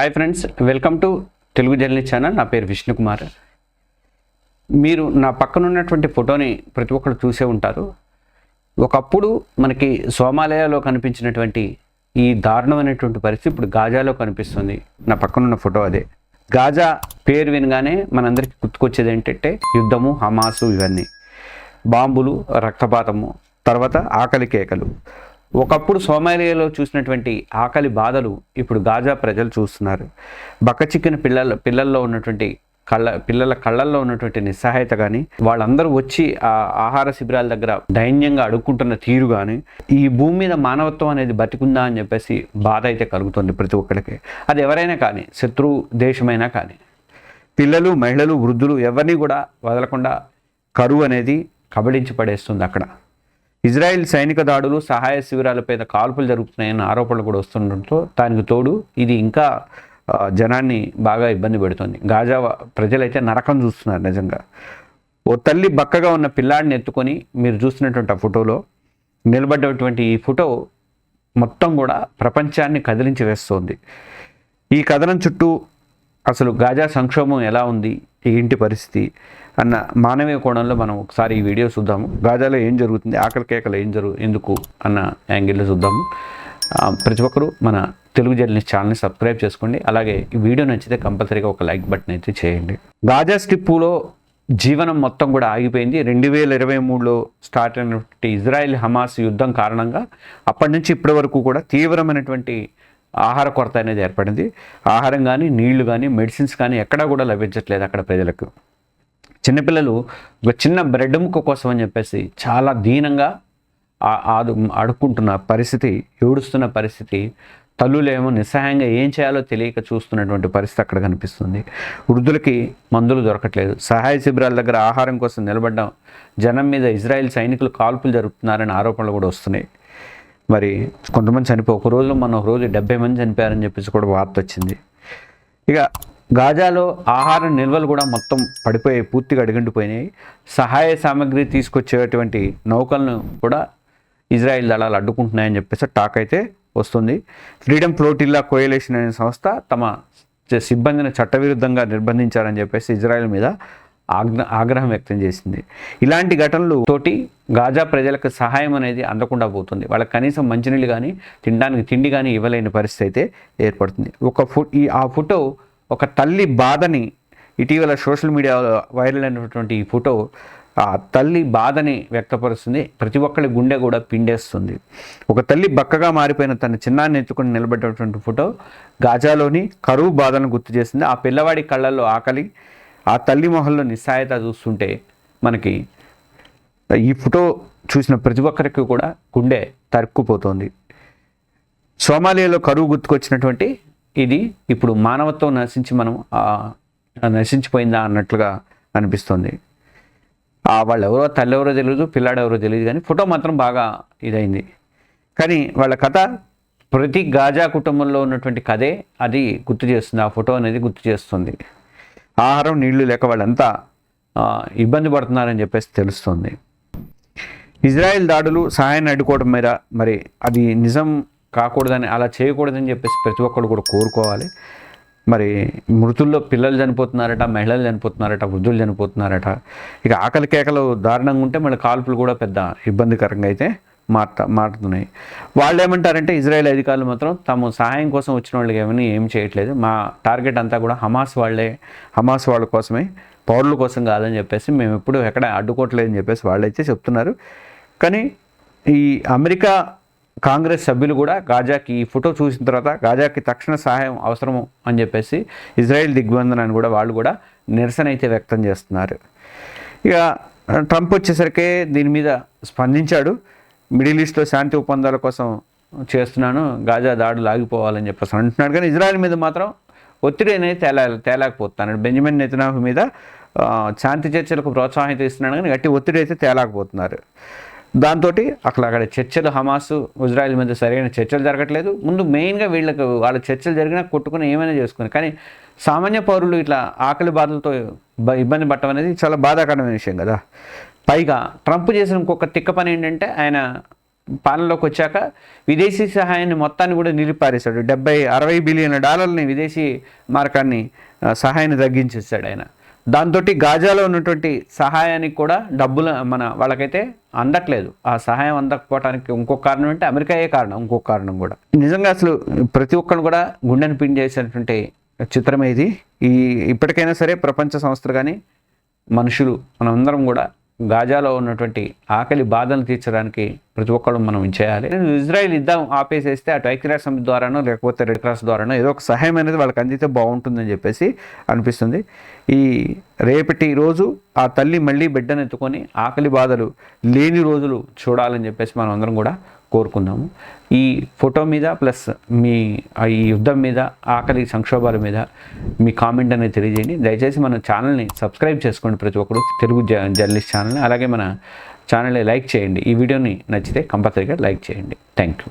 Hi friends welcome to Telugu journey channel నా పేరు విష్ణుకుమార్ మీరు నా పక్కన ఉన్నటువంటి ఫోటోని ప్రతి ఒక్కరు చూసే ఉంటారు. ఒకప్పుడు మనకి సోమాలయాలో కనిపించినటువంటి ఈ దారుణమైనటువంటి పరిస్థితి ఇప్పుడు గాజాలో కనిపిస్తుంది. నా పక్కన ఉన్న ఫోటో అదే. గాజా పేరు వినగానే మనందరికీ గుర్తుకొచ్చేది ఏంటంటే యుద్ధము హమాసు ఇవన్నీ. బాంబులు రక్తపాతము తర్వాత ఆకలి కేకలు. ఒకప్పుడు సోమాలియాలో చూసినటువంటి ఆకలి బాధలు ఇప్పుడు గాజా ప్రజలు చూస్తున్నారు. బక్కచిక్కిన పిల్లల పిల్లల్లో ఉన్నటువంటి కళ్ళ పిల్లల కళ్ళల్లో ఉన్నటువంటి నిస్సహాయత కానీ వాళ్ళందరూ వచ్చి ఆ ఆహార శిబిరాల దగ్గర దైన్యంగా అడుక్కుంటున్న తీరు కానీ ఈ భూమి మీద మానవత్వం అనేది బతికుందా అని చెప్పేసి బాధ అయితే కలుగుతుంది ప్రతి ఒక్కరికి అది ఎవరైనా కానీ శత్రు దేశమైనా కానీ పిల్లలు మహిళలు వృద్ధులు ఎవరిని కూడా వదలకుండా కరువు అనేది కబళించి పడేస్తుంది అక్కడ. ఇజ్రాయెల్ సైనిక దాడులు సహాయ శిబిరాలపై కాల్పులు జరుగుతున్నాయన్న ఆరోపణలు కూడా వస్తుండటంతో దానికి తోడు ఇది ఇంకా జనాన్ని బాగా ఇబ్బంది పెడుతుంది. గాజా ప్రజలైతే నరకం చూస్తున్నారు నిజంగా. ఓ తల్లి బక్కగా ఉన్న పిల్లాడిని ఎత్తుకొని మీరు చూస్తున్నటువంటి ఆ ఫోటోలో నిలబడ్డటువంటి ఈ ఫోటో మొత్తం కూడా ప్రపంచాన్ని కదిలించి వేస్తోంది. ఈ కథనం చుట్టూ అసలు గాజా సంక్షోభం ఎలా ఉంది? ఈ ఇంటి పరిస్థితి అన్న మానవీయ కోణంలో మనం ఒకసారి ఈ వీడియో చూద్దాము. గాజాలో ఏం జరుగుతుంది? ఆకలి కేకలు ఏం జరుగు ఎందుకు? అన్న యాంగిల్లో చూద్దాము. ప్రతి ఒక్కరూ మన తెలుగు జర్నలిస్ట్ ఛానల్ని సబ్స్క్రైబ్ చేసుకోండి. అలాగే ఈ వీడియో నచ్చితే కంపల్సరీగా ఒక లైక్ బటన్ అయితే చేయండి. గాజా స్ట్రిప్పులో జీవనం మొత్తం కూడా ఆగిపోయింది. రెండు వేల ఇరవై మూడులో స్టార్ట్ అయినటువంటి ఇజ్రాయెల్ హమాస్ యుద్ధం కారణంగా అప్పటి నుంచి ఇప్పటి వరకు కూడా తీవ్రమైనటువంటి ఆహార కొరత అనేది ఏర్పడింది. ఆహారం కానీ నీళ్ళు కానీ మెడిసిన్స్ కానీ ఎక్కడా కూడా లభించట్లేదు అక్కడ ప్రజలకు. చిన్నపిల్లలు ఒక చిన్న బ్రెడ్ ముక్క కోసం అని చెప్పేసి చాలా దీనంగా ఆడు అడుక్కుంటున్న పరిస్థితి ఏడుస్తున్న పరిస్థితి తల్లులేమో నిస్సహాయంగా ఏం చేయాలో తెలియక చూస్తున్నటువంటి పరిస్థితి అక్కడ కనిపిస్తుంది. వృద్ధులకి మందులు దొరకట్లేదు. సహాయ శిబిరాల దగ్గర ఆహారం కోసం నిలబడ్డం జనం మీద ఇజ్రాయెల్ సైనికులు కాల్పులు జరుపుతున్నారని ఆరోపణలు కూడా వస్తున్నాయి. మరి కొంతమంది చనిపో ఒక రోజు మన ఒక రోజు డెబ్బై మంది చనిపోయారని చెప్పేసి కూడా వార్త వచ్చింది. ఇక గాజాలో ఆహార నిల్వలు కూడా మొత్తం పడిపోయి పూర్తిగా అడుగంటిపోయినాయి సహాయ సామాగ్రి తీసుకొచ్చేటువంటి నౌకలను కూడా ఇజ్రాయెల్ దళాలు అడ్డుకుంటున్నాయని చెప్పేసి టాక్ అయితే వస్తుంది. ఫ్రీడమ్ ఫ్లోటిల్లా కోయలేషన్ అనే సంస్థ తమ సిబ్బందిని చట్టవిరుద్ధంగా నిర్బంధించారని చెప్పేసి ఇజ్రాయెల్ మీద ఆగ్న ఆగ్రహం వ్యక్తం చేసింది. ఇలాంటి ఘటనలు తోటి గాజా ప్రజలకు సహాయం అనేది అందకుండా పోతుంది. వాళ్ళకి కనీసం మంచినీళ్ళు కానీ తినడానికి తిండి కానీ ఇవ్వలేని పరిస్థితి అయితే ఏర్పడుతుంది. ఒక ఫో ఈ ఆ ఫోటో ఒక తల్లి బాధని ఇటీవల సోషల్ మీడియాలో వైరల్ అయినటువంటి ఈ ఫోటో ఆ తల్లి బాధని వ్యక్తపరుస్తుంది. ప్రతి ఒక్కరి గుండె కూడా పిండేస్తుంది. ఒక తల్లి బక్కగా మారిపోయిన తన చిన్నాన్ని ఎత్తుకుని నిలబెట్టినటువంటి ఫోటో గాజాలోని కరువు బాధను గుర్తు చేస్తుంది ఆ పిల్లవాడి కళ్ళల్లో ఆకలి ఆ తల్లి మొహంలో నిస్సాయత చూస్తుంటే మనకి ఈ ఫోటో చూసిన ప్రతి ఒక్కరికి కూడా గుండె తరుక్కుపోతుంది. సోమాలియాలో కరువు గుర్తుకొచ్చినటువంటి ఇది ఇప్పుడు మానవత్వం నశించి మనం నశించిపోయిందా అన్నట్లుగా అనిపిస్తుంది. వాళ్ళు ఎవరో తల్లి ఎవరో తెలియదు పిల్లాడు ఎవరో తెలియదు కానీ ఫోటో మాత్రం బాగా ఇదైంది. కానీ వాళ్ళ కథ ప్రతి గాజా కుటుంబంలో ఉన్నటువంటి కథే అది గుర్తు చేస్తుంది ఆ ఫోటో అనేది గుర్తు చేస్తుంది. ఆహారం నీళ్ళు లేక వాళ్ళంతా ఇబ్బంది పడుతున్నారని చెప్పేసి తెలుస్తుంది. ఇజ్రాయెల్ దాడులు సహాయాన్ని అడ్డుకోవడం మీద మరి అది నిజం కాకూడదని అలా చేయకూడదని చెప్పేసి ప్రతి ఒక్కరు కూడా కోరుకోవాలి. మరి మృతుల్లో పిల్లలు చనిపోతున్నారట మహిళలు చనిపోతున్నారట వృద్ధులు చనిపోతున్నారట. ఇక ఆకలి కేకలు దారుణంగా ఉంటే మళ్ళీ కాల్పులు కూడా పెద్ద ఇబ్బందికరంగా అయితే మారుత మారుతున్నాయి వాళ్ళు ఏమంటారంటే ఇజ్రాయెల్ అధికారులు మాత్రం తమ సహాయం కోసం వచ్చిన వాళ్ళకి ఏమని ఏం చేయట్లేదు. మా టార్గెట్ అంతా కూడా హమాస్ వాళ్ళే హమాస్ వాళ్ళ కోసమే పౌరుల కోసం కాదని చెప్పేసి మేము ఎప్పుడు ఎక్కడ అడ్డుకోవట్లేదని చెప్పేసి వాళ్ళైతే చెప్తున్నారు. కానీ ఈ అమెరికా కాంగ్రెస్ సభ్యులు కూడా గాజాకి ఈ ఫోటో చూసిన తర్వాత గాజాకి తక్షణ సహాయం అవసరము అని చెప్పేసి ఇజ్రాయెల్ దిగ్బంధనాన్ని కూడా వాళ్ళు కూడా నిరసన అయితే వ్యక్తం చేస్తున్నారు. ఇక ట్రంప్ వచ్చేసరికి దీని మీద స్పందించాడు. మిడిల్ ఈస్ట్లో శాంతి ఒప్పందాల కోసం చేస్తున్నాను గాజా దాడులు ఆగిపోవాలని చెప్పేసి అంటున్నాడు. కానీ ఇజ్రాయెల్ మీద మాత్రం ఒత్తిడి అనేది తేలా తేలాకపోతున్నాడు. బెంజమిన్ నెతనాహు మీద శాంతి చర్చలకు ప్రోత్సాహం ఇస్తున్నాడు కానీ గట్టి ఒత్తిడి అయితే తేలాకపోతున్నారు. దాంతో అక్కడ అక్కడ చర్చలు హమాసు ఇజ్రాయెల్ మీద సరైన చర్చలు జరగట్లేదు. ముందు మెయిన్గా వీళ్ళకి వాళ్ళ చర్చలు జరిగినా కొట్టుకుని ఏమైనా చేసుకుని కానీ సామాన్య పౌరులు ఇట్లా ఆకలి బాధలతో ఇబ్బంది పడటం అనేది చాలా బాధాకరమైన విషయం కదా. పైగా ట్రంప్ చేసిన ఇంకొక తిక్క పని ఏంటంటే ఆయన పాలనలోకి వచ్చాక విదేశీ సహాయాన్ని మొత్తాన్ని కూడా నిలిపారేశాడు. డెబ్బై అరవై బిలియన్ డాలర్లని విదేశీ మార్కాన్ని సహాయాన్ని తగ్గించేశాడు ఆయన. దాంతో గాజాలో ఉన్నటువంటి సహాయానికి కూడా డబ్బులు మన వాళ్ళకైతే అందట్లేదు. ఆ సహాయం అందకపోవడానికి ఇంకొక కారణం అంటే అమెరికాయే కారణం? ఇంకొక కారణం కూడా. నిజంగా అసలు ప్రతి ఒక్కరు కూడా గుండెని పిండి చేసినటువంటి చిత్రమే ఇది. ఈ ఇప్పటికైనా సరే ప్రపంచ సంస్థలు కానీ మనుషులు మనందరం కూడా గాజాలో ఉన్నటువంటి ఆకలి బాధను తీర్చడానికి ప్రతి ఒక్కరు మనం చేయాలి. ఇజ్రాయెల్ యుద్ధం ఆపేసేస్తే అటు ఐక్యరాజ్య సమితి ద్వారానో లేకపోతే రెడ్ క్రాస్ ద్వారానో ఏదో ఒక సహాయం అనేది వాళ్ళకి అందితే బాగుంటుందని చెప్పేసి అనిపిస్తుంది. ఈ రేపటి రోజు ఆ తల్లి మళ్ళీ బిడ్డను ఎత్తుకొని ఆకలి బాధలు లేని రోజులు చూడాలని చెప్పేసి మనం అందరం కూడా కోరుకుందాము. ఈ ఫోటో మీద ప్లస్ మీ ఆ ఈ యుద్ధం మీద ఆకలి సంక్షోభాల మీద మీ కామెంట్ అనేది తెలియజేయండి. దయచేసి మన ఛానల్ని సబ్స్క్రైబ్ చేసుకోండి ప్రతి ఒక్కరు. తెలుగు జ జర్నలిస్ట్ ఛానల్ని అలాగే మన ఛానల్ని లైక్ చేయండి. ఈ వీడియోని నచ్చితే కంపల్సరీగా లైక్ చేయండి. Thank you.